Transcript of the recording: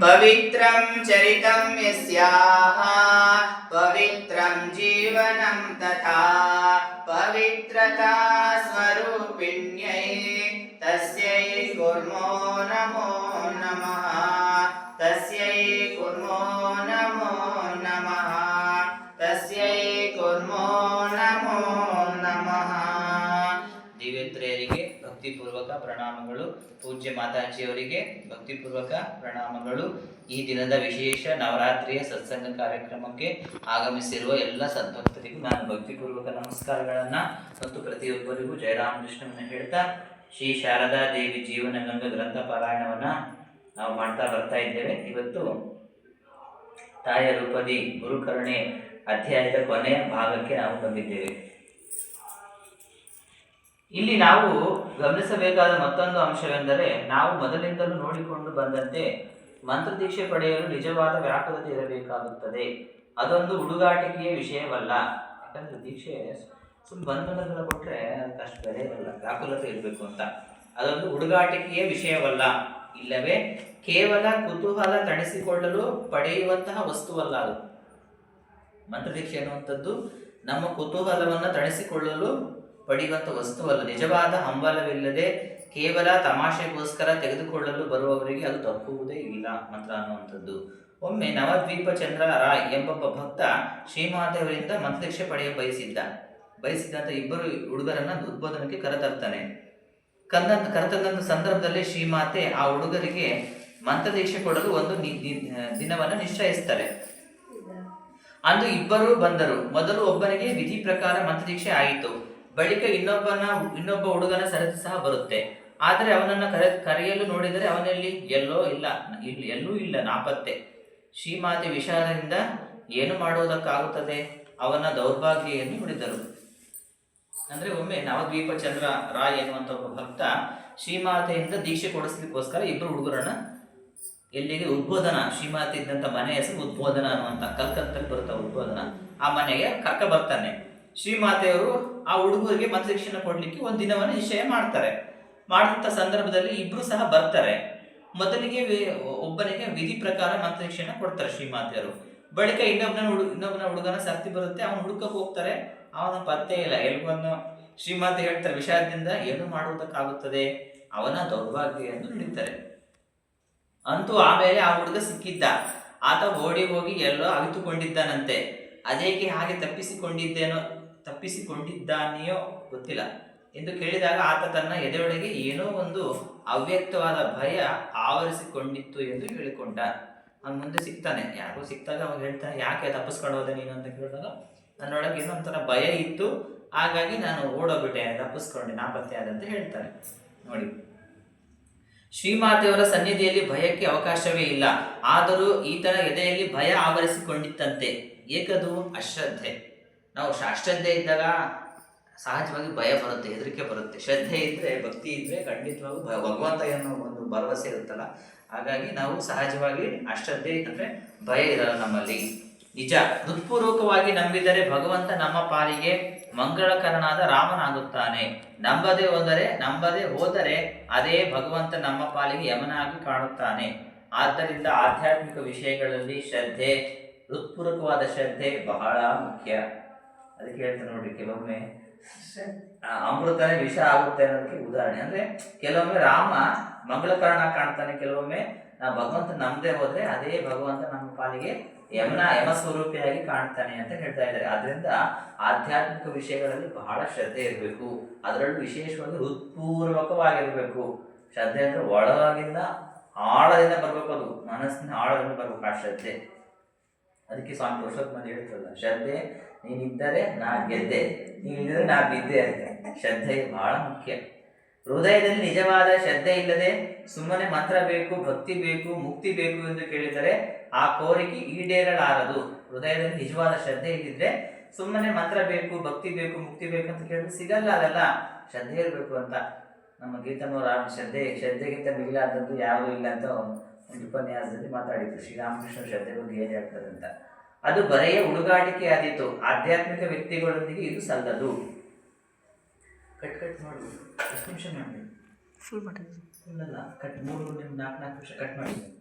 పవిత్రం చరితం యస్యాః పవిత్రం జీవనం తథా పవిత్రతా ಪೂಜ್ಯ ಮಾತಾಜಿಯವರಿಗೆ ಭಕ್ತಿಪೂರ್ವಕ ಪ್ರಣಾಮಗಳು. ಈ ದಿನದ ವಿಶೇಷ ನವರಾತ್ರಿಯ ಸತ್ಸಂಗ ಕಾರ್ಯಕ್ರಮಕ್ಕೆ ಆಗಮಿಸಿರುವ ಎಲ್ಲ ಸದ್ಭಕ್ತರಿಗೂ ನಾನು ಭಕ್ತಿಪೂರ್ವಕ ನಮಸ್ಕಾರಗಳನ್ನು ಮತ್ತು ಪ್ರತಿಯೊಬ್ಬರಿಗೂ ಜಯರಾಮಕೃಷ್ಣವನ್ನು ಹೇಳ್ತಾ, ಶ್ರೀ ಶಾರದಾ ದೇವಿ ಜೀವನ ಗಂಗ ಗ್ರಂಥ ಪಾರಾಯಣವನ್ನ ನಾವು ಮಾಡ್ತಾ ಬರ್ತಾ ಇದ್ದೇವೆ. ಇವತ್ತು ತಾಯ ರೂಪದಿ ಗುರುಕರುಣೆ ಅಧ್ಯಾಯದ ಕೊನೆಯ ಭಾಗಕ್ಕೆ ನಾವು ಬಂದಿದ್ದೇವೆ. ಇಲ್ಲಿ ನಾವು ಗಮನಿಸಬೇಕಾದ ಮತ್ತೊಂದು ಅಂಶವೆಂದರೆ ನಾವು ಮೊದಲಿಂದಲೂ ನೋಡಿಕೊಂಡು ಬಂದಂತೆ ಮಂತ್ರದೀಕ್ಷೆ ಪಡೆಯಲು ನಿಜವಾದ ವ್ಯಾಕುಲತೆ ಇರಬೇಕಾಗುತ್ತದೆ. ಅದೊಂದು ಹುಡುಗಾಟಿಕೆಯ ವಿಷಯವಲ್ಲ. ಯಾಕಂದ್ರೆ ದೀಕ್ಷೆ ಸುಮ್ ಬಂಧನಗಳ ಕೊಟ್ಟರೆ ಅಷ್ಟು ಬೆಲೆ ಇರಲ್ಲ, ವ್ಯಾಕುಲತೆ ಇರಬೇಕು ಅಂತ. ಅದೊಂದು ಹುಡುಗಾಟಿಕೆಯ ವಿಷಯವಲ್ಲ. ಇಲ್ಲವೇ ಕೇವಲ ಕುತೂಹಲ ತಣಿಸಿಕೊಳ್ಳಲು ಪಡೆಯುವಂತಹ ವಸ್ತುವಲ್ಲ ಅದು. ಮಂತ್ರದೀಕ್ಷೆ ಅನ್ನುವಂಥದ್ದು ನಮ್ಮ ಕುತೂಹಲವನ್ನು ತಣಿಸಿಕೊಳ್ಳಲು ಪಡೆಯುವಂಥ ವಸ್ತುವಲ್ಲ. ನಿಜವಾದ ಹಂಬಲವಿಲ್ಲದೆ ಕೇವಲ ತಮಾಷೆಗೋಸ್ಕರ ತೆಗೆದುಕೊಳ್ಳಲು ಬರುವವರಿಗೆ ಅದು ತಪ್ಪುವುದೇ ಇಲ್ಲ ಮಂತ್ರ ಅನ್ನುವಂಥದ್ದು. ಒಮ್ಮೆ ನವದ್ವೀಪ ಚಂದ್ರ ರಾಯ್ ಎಂಬೊಬ್ಬ ಭಕ್ತ ಶ್ರೀಮಾತೆಯವರಿಂದ ಮಂತ್ರದೀಕ್ಷೆ ಪಡೆಯ ಬಯಸಿದ್ದ. ಬಯಸಿದಂಥ ಇಬ್ಬರು ಹುಡುಗರನ್ನ ಉದ್ಬೋಧನಕ್ಕೆ ಕರೆತರ್ತಾನೆ. ಕಂದ ಕರೆತಂದ ಸಂದರ್ಭದಲ್ಲಿ ಶ್ರೀಮಾತೆ ಆ ಹುಡುಗರಿಗೆ ಮಂತ್ರದೀಕ್ಷೆ ಕೊಡಲು ಒಂದು ದಿನವನ್ನು ನಿಶ್ಚಯಿಸ್ತಾರೆ. ಅಂದು ಇಬ್ಬರು ಬಂದರು. ಮೊದಲು ಒಬ್ಬನಿಗೆ ವಿಧಿ ಪ್ರಕಾರ ಮಂತ್ರದೀಕ್ಷೆ ಆಯಿತು. ಬಳಿಕ ಇನ್ನೊಬ್ಬನ, ಇನ್ನೊಬ್ಬ ಹುಡುಗನ ಸರತಿ ಸಹ ಬರುತ್ತೆ. ಆದರೆ ಅವನನ್ನ ಕರೆ, ಕರೆಯಲು ನೋಡಿದರೆ ಅವನಲ್ಲಿ ಎಲ್ಲೋ ಇಲ್ಲ, ಇಲ್ಲಿ, ಎಲ್ಲೂ ಇಲ್ಲ ನಾಪತ್ತೆ. ಶ್ರೀಮಾತೆ ವಿಷಾದದಿಂದ ಏನು ಮಾಡುವುದಕ್ಕಾಗುತ್ತದೆ ಅವನ ದೌರ್ಭಾಗ್ಯವನ್ನು ನುಡಿದರು. ಅಂದ್ರೆ ಒಮ್ಮೆ ನವದ್ವೀಪ ಚಂದ್ರ ರಾಯ್ ಎನ್ನುವಂಥ ಒಬ್ಬ ಭಕ್ತ ಶ್ರೀಮಾತೆಯಿಂದ ದೀಕ್ಷೆ ಕೊಡಿಸ್ಲಿಕ್ಕೋಸ್ಕರ ಇಬ್ಬರು ಹುಡುಗರನ್ನ ಎಲ್ಲಿಗೆ ಉದ್ಬೋಧನ, ಶ್ರೀಮಾತೆ ಇದ್ದಂಥ ಮನೆ ಹೆಸರು ಉದ್ಬೋಧನ ಅನ್ನುವಂತ ಕಲ್ಕತ್ತಲ್ಲಿ ಬರುತ್ತ ಉದ್ಬೋಧನ, ಆ ಮನೆಗೆ ಕರ್ಕ ಬರ್ತಾನೆ ಶ್ರೀಮಾತೆಯವರು ಆ ಹುಡುಗರಿಗೆ ಮತದಕ್ಷಿಣೆ ಕೊಡಲಿಕ್ಕೆ ಒಂದು ದಿನವನ್ನು ನಿಶ್ಚಯ ಮಾಡ್ತಾರೆ. ಮಾಡಿದಂಥ ಸಂದರ್ಭದಲ್ಲಿ ಇಬ್ಬರು ಸಹ ಬರ್ತಾರೆ. ಮೊದಲಿಗೆ ಒಬ್ಬನಿಗೆ ವಿಧಿ ಪ್ರಕಾರ ಮತದಕ್ಷಿಣೆ ಕೊಡ್ತಾರೆ ಶ್ರೀಮಾತೆಯವರು. ಬಳಿಕ ಇನ್ನೊಬ್ಬನ ಹುಡುಗ ಇನ್ನೊಬ್ಬನ ಹುಡುಗನ ಸರ್ತಿ ಬರುತ್ತೆ, ಅವನು ಹುಡುಕಕ್ಕೆ ಹೋಗ್ತಾರೆ. ಅವನ ಪತ್ತೆ ಇಲ್ಲ ಎಲ್ಗೊಂದು ಶ್ರೀಮಾತೆ ಹೇಳ್ತಾರೆ, ವಿಷಾದದಿಂದ ಏನು ಮಾಡುವುದಕ್ಕಾಗುತ್ತದೆ? ಅವನ ದೌರ್ಭಾಗ್ಯ ಎಂದು ನುಡಿತಾರೆ. ಅಂತೂ ಆಮೇಲೆ ಆ ಹುಡುಗ ಸಿಕ್ಕಿದ್ದ. ಆತ ಓಡಿ ಹೋಗಿ ಎಲ್ಲೋ ಅವಿತುಕೊಂಡಿದ್ದಾನಂತೆ. ಅದೇಕೆ ಹಾಗೆ ತಪ್ಪಿಸಿಕೊಂಡಿದ್ದೇನೋ ತಪ್ಪಿಸಿಕೊಂಡಿದ್ದಾನೆಯೋ ಗೊತ್ತಿಲ್ಲ. ಎಂದು ಕೇಳಿದಾಗ ಆತ ತನ್ನ ಎದೆಯೊಳಗೆ ಏನೋ ಒಂದು ಅವ್ಯಕ್ತವಾದ ಭಯ ಆವರಿಸಿಕೊಂಡಿತ್ತು ಎಂದು ಹೇಳಿಕೊಂಡ. ಅವ್ನು ಮುಂದೆ ಸಿಗ್ತಾನೆ. ಯಾರು ಸಿಕ್ತಾಗ ಅವಾಗ ಹೇಳ್ತಾನೆ, ಯಾಕೆ ತಪ್ಪಿಸ್ಕೊಂಡು ಹೋದೆ ನೀನು? ಅಂತ ಕೇಳಿದಾಗ, ನನ್ನೊಳಗೆ ಏನೋ ಒಂಥರ ಭಯ ಇತ್ತು. ಹಾಗಾಗಿ ನಾನು ಓಡೋಗ್ಬಿಟ್ಟೆ, ತಪ್ಪಿಸ್ಕೊಂಡೆ, ನಾಪತ್ತೆ ಆದಂತ ಹೇಳ್ತಾರೆ ನೋಡಿ. ಶ್ರೀಮಾತೆಯವರ ಸನ್ನಿಧಿಯಲ್ಲಿ ಭಯಕ್ಕೆ ಅವಕಾಶವೇ ಇಲ್ಲ. ಆದರೂ ಈತನ ಎದೆಯಲ್ಲಿ ಭಯ ಆವರಿಸಿಕೊಂಡಿತ್ತಂತೆ. ಏಕದು ಅಶ್ರದ್ಧೆ. ನಾವು ಶ- ಅಶ್ರದ್ಧೆ ಇದ್ದಾಗ ಸಹಜವಾಗಿ ಭಯ ಬರುತ್ತೆ, ಹೆದರಿಕೆ ಬರುತ್ತೆ. ಶ್ರದ್ಧೆ ಇದ್ದರೆ ಭಕ್ತಿ ಇದ್ದರೆ ಖಂಡಿತವಾಗೂ ಭಗವಂತ ಅನ್ನೋ ಒಂದು ಭರವಸೆ ಇರುತ್ತಲ್ಲ, ಹಾಗಾಗಿ ನಾವು ಸಹಜವಾಗಿ ಅಶ್ರದ್ಧೆ ಅಂದ್ರೆ ಭಯ ಇರಲ್ಲ ನಮ್ಮಲ್ಲಿ. ನಿಜ, ಹೃತ್ಪೂರ್ವಕವಾಗಿ ನಂಬಿದರೆ ಭಗವಂತ ನಮ್ಮ ಪಾಲಿಗೆ ಮಂಗಳಕರನಾದ ರಾಮನಾಗುತ್ತಾನೆ. ನಂಬದೆ ಹೋದರೆ ನಂಬದೆ ಹೋದರೆ ಅದೇ ಭಗವಂತ ನಮ್ಮ ಪಾಲಿಗೆ ಯಮನಾಗಿ ಕಾಣುತ್ತಾನೆ. ಆದ್ದರಿಂದ ಆಧ್ಯಾತ್ಮಿಕ ವಿಷಯಗಳಲ್ಲಿ ಶ್ರದ್ಧೆ, ಹೃತ್ಪೂರ್ವಕವಾದ ಶ್ರದ್ಧೆ ಬಹಳ ಮುಖ್ಯ. ಅದಕ್ಕೆ ಹೇಳ್ತಾರೆ ನೋಡ್ರಿ ಕೆಲವೊಮ್ಮೆ ಅಮೃತನೇ ವಿಷ ಆಗುತ್ತೆ ಅನ್ನೋದಕ್ಕೆ ಉದಾಹರಣೆ. ಅಂದ್ರೆ ಕೆಲವೊಮ್ಮೆ ರಾಮ ಮಂಗಳಕರಣ ಕಾಣ್ತಾನೆ ಕೆಲವೊಮ್ಮೆ ನಾವು ಭಗವಂತ ನಮ್ದೇ ಹೋದ್ರೆ ಅದೇ ಭಗವಂತ ನಮ್ಮ ಪಾಲಿಗೆ ಯಮನ ಯಮ ಸ್ವರೂಪಿಯಾಗಿ ಕಾಣ್ತಾನೆ ಅಂತ ಹೇಳ್ತಾ ಇದ್ದಾರೆ. ಆದ್ರಿಂದ ಆಧ್ಯಾತ್ಮಿಕ ವಿಷಯಗಳಲ್ಲಿ ಬಹಳ ಶ್ರದ್ಧೆ ಇರಬೇಕು. ಅದರಲ್ಲೂ ವಿಶೇಷವಾಗಿ ಹೃತ್ಪೂರ್ವಕವಾಗಿರ್ಬೇಕು. ಶ್ರದ್ಧೆ ಅಂದ್ರೆ ಒಳಗಿಂದ ಆಳದಿಂದ ಬರ್ಬೇಕು ಅದು. ಮನಸ್ಸಿನ ಆಳದಿಂದ ಬರ್ಬೇಕು ಆ ಶ್ರದ್ಧೆ. ಅದಕ್ಕೆ ಸ್ವಾಮಿ ಪುರುಷೋತ್ತಮ ಹೇಳ್ತಾರಲ್ಲ ಶ್ರದ್ಧೆ ನೀನಿದ್ದರೆ ನಾ ಗೆದ್ದೆ. ನೀನಿದ್ದರೆ ನಾ ಬಿದ್ದೆ ಅಂತ. ಶ್ರದ್ಧೆ ಬಹಳ ಮುಖ್ಯ. ಹೃದಯದಲ್ಲಿ ನಿಜವಾದ ಶ್ರದ್ಧೆ ಇಲ್ಲದೆ ಸುಮ್ಮನೆ ಮಂತ್ರ ಬೇಕು, ಭಕ್ತಿ ಬೇಕು, ಮುಕ್ತಿ ಬೇಕು ಎಂದು ಕೇಳಿದರೆ ಆ ಕೋರಿಕೆ ಈಡೇರಲಾರದು. ಹೃದಯದಲ್ಲಿ ನಿಜವಾದ ಶ್ರದ್ಧೆ ಇದ್ದಿದ್ರೆ ಸುಮ್ಮನೆ ಮಂತ್ರ ಬೇಕು, ಭಕ್ತಿ ಬೇಕು, ಮುಕ್ತಿ ಬೇಕು ಅಂತ ಕೇಳಿದ್ರೆ ಸಿಗಲ್ಲ ಅದೆಲ್ಲ. ಶ್ರದ್ಧೆ ಇರಬೇಕು ಅಂತ. ನಮ್ಮ ಗೀತನವರ ಶ್ರದ್ಧೆ, ಶ್ರದ್ಧೆಗಿಂತ ಮಿಗಿಲಾದದ್ದು ಯಾವುದೂ ಇಲ್ಲ ಅಂತ ಒಂದು ಉಪನ್ಯಾಸದಲ್ಲಿ ಮಾತಾಡಿದ್ರು. ಶ್ರೀರಾಮಕೃಷ್ಣ ಶ್ರದ್ಧೆ ಬಗ್ಗೆ ಏನು ಹೇಳ್ತಾರೆ ಅಂತ. ಅದು ಬರೆಯ ಹುಡುಗಾಟಿಕೆ ಆದೀತು ಆಧ್ಯಾತ್ಮಿಕ ವ್ಯಕ್ತಿಗಳೊಂದಿಗೆ ಇದು ಸಲ್ಲದು ಕಟ್ ಕಟ್ ಮಾಡಿ. ಎಷ್ಟು ನಿಮಿಷ ಮಾಡಿ. ಫುಲ್ ಇಲ್ಲಲ್ಲ ಕಟ್. ಮೂರು ನಾಲ್ಕು ನಾಲ್ಕು ನಿಮಿಷ ಕಟ್ ಮಾಡಿ.